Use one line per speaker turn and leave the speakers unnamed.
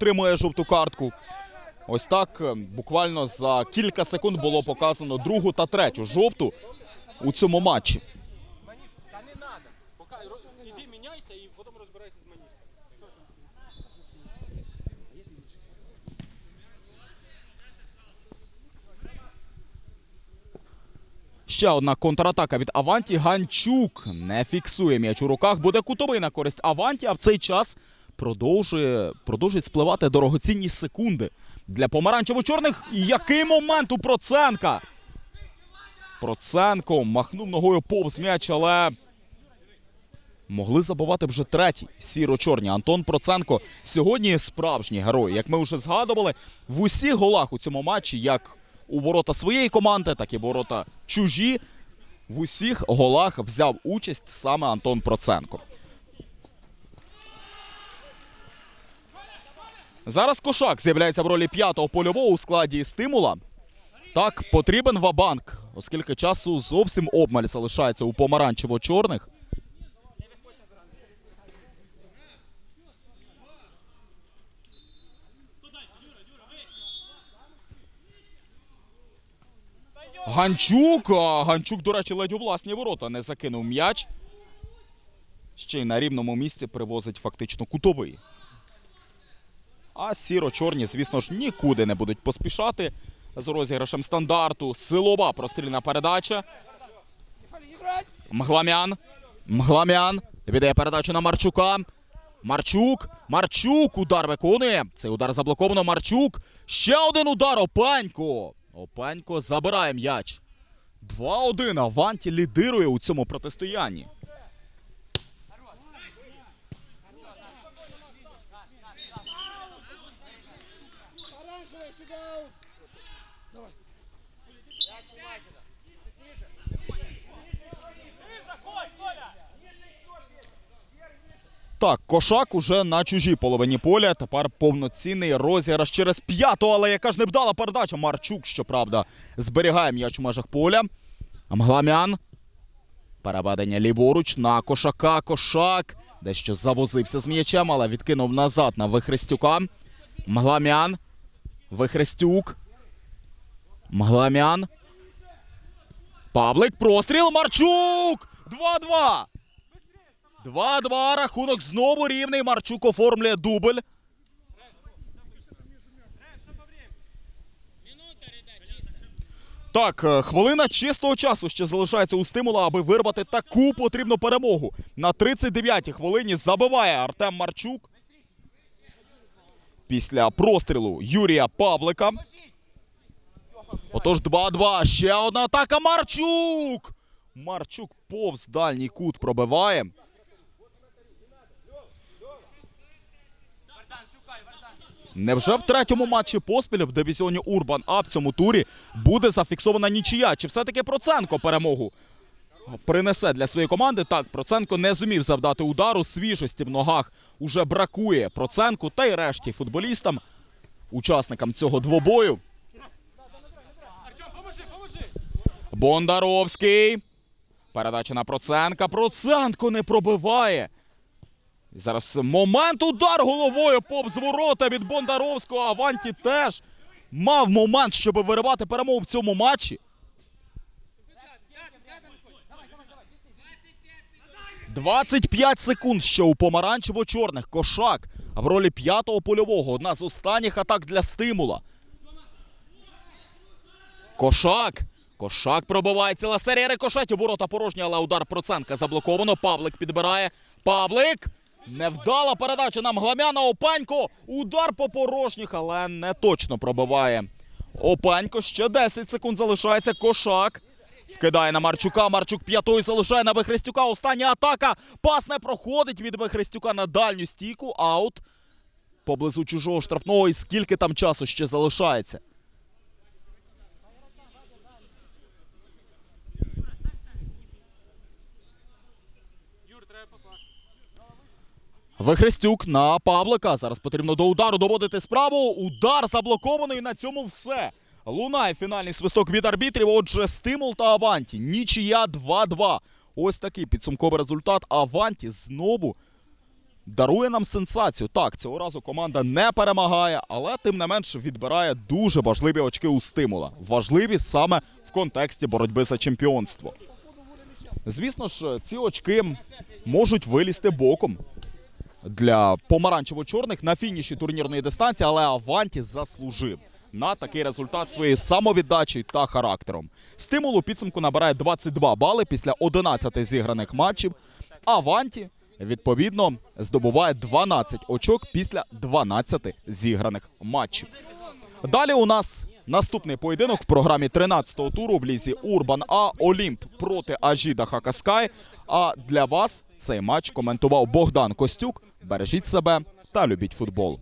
отримує жовту картку. Ось так е, буквально за кілька секунд було показано другу та третю жовту у цьому матчі. Ще одна контратака від Аванті. Ганчук не фіксує м'яч у руках. Буде кутовий на користь Аванті, а в цей час продовжує, продовжують спливати дорогоцінні секунди для помаранчево-чорних. Який момент у Проценка? Проценко махнув ногою повз м'яч, але могли забувати вже третій сіро-чорні. Антон Проценко сьогодні справжній герой. Як ми вже згадували, в усіх голах у цьому матчі, як у ворота своєї команди, так і ворота чужі. В усіх голах взяв участь саме Антон Проценко. Зараз Кошак з'являється в ролі п'ятого польового у складі стимула. Так, потрібен вабанк, оскільки часу зовсім обмаль залишається у помаранчево-чорних. Ганчук. А Ганчук, до речі, ледь у власні ворота не закинув м'яч. Ще й на рівному місці привозить фактично кутовий. А сіро-чорні, звісно ж, нікуди не будуть поспішати з розіграшем стандарту. Силова прострільна передача. Мгламян. Мгламян. Віддає передачу на Марчука. Марчук. Марчук. Удар виконує. Цей удар заблоковано. Марчук. Ще один удар. Опанько. Опанько забирає м'яч. 2-1. Аванті лідирує у цьому протистоянні. Так, кошак уже на чужій половині поля. Тепер повноцінний розіграш через п'яту, але яка ж невдала передача. Марчук, щоправда, зберігає м'яч у межах поля. Мгламян. Переведення ліворуч на кошака. Кошак. Дещо завозився з м'ячем, але відкинув назад на Вихрестюка. Мгламян. Вихрестюк. Мгламян. Павлик. Простріл. Марчук! 2-2. 2-2. Рахунок знову рівний. Марчук оформлює дубль. Так, е, хвилина чистого часу ще залишається у стимула, аби вирвати таку потрібну перемогу. На 39-й хвилині забиває Артем Марчук. Після прострілу Юрія Павлика. Отож 2-2. Ще одна атака. Марчук! Марчук повз дальній кут пробиває. Невже в третьому матчі поспіль в дивізіоні Урбан А в цьому турі буде зафіксована нічия? Чи все-таки Проценко перемогу принесе для своєї команди? Так, Проценко не зумів завдати удару. Свіжості в ногах уже бракує Проценку та й решті футболістам, учасникам цього двобою. Бондаровський. Передача на Проценка. Проценко не пробиває. Зараз момент удар головою повз ворота від Бондаровського. Аванті теж мав момент, щоб виривати перемогу в цьому матчі. 25 секунд ще у помаранчево-чорних. Кошак в ролі п'ятого польового. Одна з останніх атак для стимула. Кошак. Кошак пробиває ціла серія рикошетів. Ворота порожні, але удар Проценка заблоковано. Павлик підбирає. Павлик. Невдала передача на Мгламяна. Опанько. Удар по порожніх, але не точно пробиває. Опанько. Ще 10 секунд залишається. Кошак. Вкидає на Марчука. Марчук п'ятою залишає на Вихрестюка. Остання атака. Пас не проходить від Вихрестюка на дальню стійку. Аут. Поблизу чужого штрафного. І скільки там часу ще залишається? Вихрестюк на Павлика. Зараз потрібно до удару доводити справу. Удар заблокований. На цьому все. Лунає фінальний свисток від арбітрів. Отже, стимул та Аванті. Нічия 2-2. Ось такий підсумковий результат. Аванті знову дарує нам сенсацію. Так, цього разу команда не перемагає, але тим не менш відбирає дуже важливі очки у стимула. Важливі саме в контексті боротьби за чемпіонство. Звісно ж, ці очки можуть вилізти боком для помаранчево-чорних на фініші турнірної дистанції, але Аванті заслужив на такий результат своєю самовіддачею та характером. Стимул у підсумку набирає 22 бали після 11 зіграних матчів. Аванті, відповідно, здобуває 12 очок після 12 зіграних матчів. Далі у нас наступний поєдинок в програмі 13-го туру в лізі Урбан А Олімп проти Ажіда Хакаскай. А для вас цей матч коментував Богдан Костюк. Бережіть себе та любіть футбол.